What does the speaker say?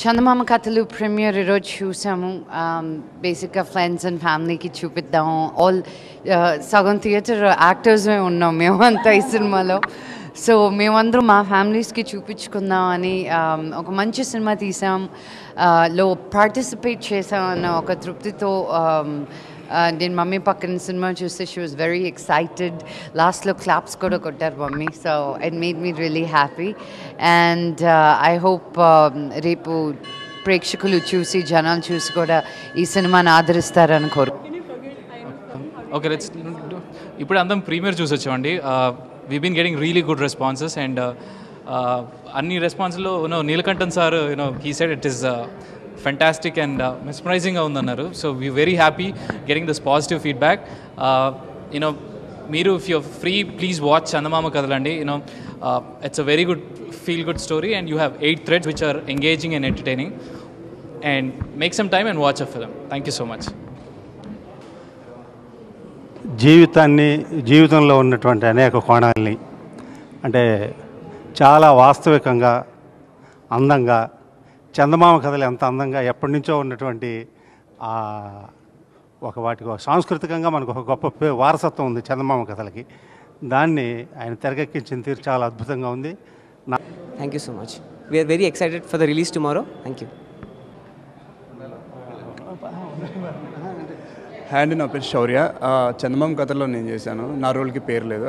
చందమామ Kathalu premiere ఈరోజు చూసాము బేసిక్గా ఫ్రెండ్స్ అండ్ ఫ్యామిలీకి చూపిద్దాం ఆల్ సగం థియేటర్ యాక్టర్స్మే ఉన్నాం మేమంతా ఈ సినిమాలో సో మేమందరం మా ఫ్యామిలీస్కి చూపించుకుందాం అని ఒక మంచి సినిమా తీసాం. లో పార్టిసిపేట్ చేసాం అన్న ఒక తృప్తితో నేను మమ్మీ పక్కన సినిమా చూస్తే షీ వాజ్ వెరీ ఎక్సైటెడ్ లాస్ట్లో క్లాప్స్ కూడా కొట్టారు mummy. So it made me really happy and I hope రేపు ప్రేక్షకులు చూసి జనాలు చూసి కూడా ఈ సినిమాని ఆదరిస్తారని కోరు ఓకే ఇప్పుడు అందరం ప్రీమియర్ చూసి వచ్చామండి we been getting really good responses and అన్ని రెస్పాన్స్లో you know Neelakantan sir you know he said it is fantastic and మిస్ప్రైజింగ్గా ఉందన్నారు. So we very happy getting this positive feedback you know మీరు if you free please watch Chandamama కథలండి you know it's a very good feel good story and you have eight threads which are engaging and entertaining and make some time and watch a film thank you so much జీవితాన్ని జీవితంలో ఉన్నటువంటి అనేక కోణాలని అంటే చాలా వాస్తవికంగా అందంగా చందమామ కథలు ఎంత అందంగా ఎప్పటి నుంచో ఉన్నటువంటి ఆ ఒక వాటికి ఒక సాంస్కృతికంగా మనకు ఒక గొప్ప పే- వారసత్వం ఉంది చందమామ కథలకి. దాన్ని ఆయన తెరకెక్కించిన తీరు చాలా అద్భుతంగా ఉంది. నా Thank you so much. We are very excited for the release tomorrow. Hand నా పేరు శౌర్య. ఆ, కథలో నేను చేశాను. నా రోల్కి పేరు లేదు.